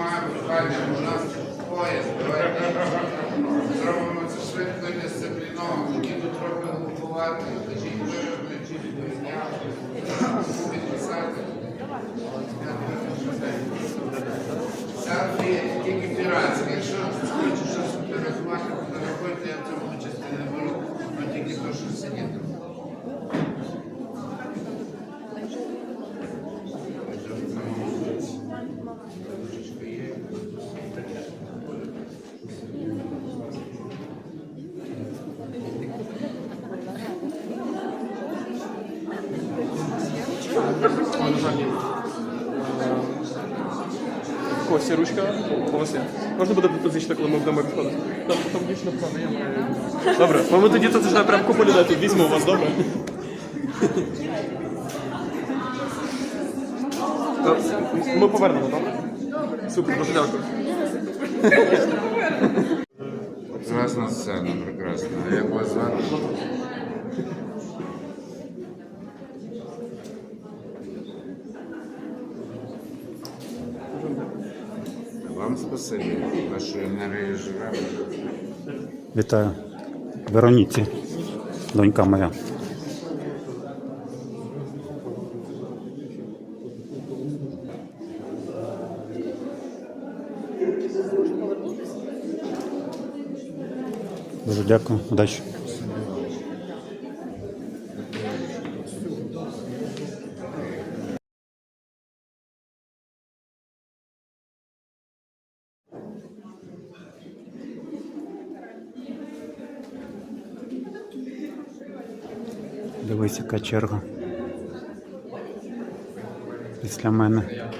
маю прохання, у нас поїзд, давайте зробимо це швидко і дисципліновано, які тут трохи групувати, кажіть виробити, чи відрізняти, підписати. Селфі тільки піратські, якщо Костя, ручка, у. Можна буде позичити, коли ми будемо відходити? Там, там дійсно плани. Добре, ми тоді тут вже прям купу людей тут візьмемо у вас, добре? Е, Ми повернемо, добре? Супер, дуже дякую. Прекрасна сцена, прекрасна. Як вас звати? Вам спасибі, енергією живемо. Вітаю. Вероніці, донька моя. Дуже дякую, удачі. Дивись, яка черга. Після мене.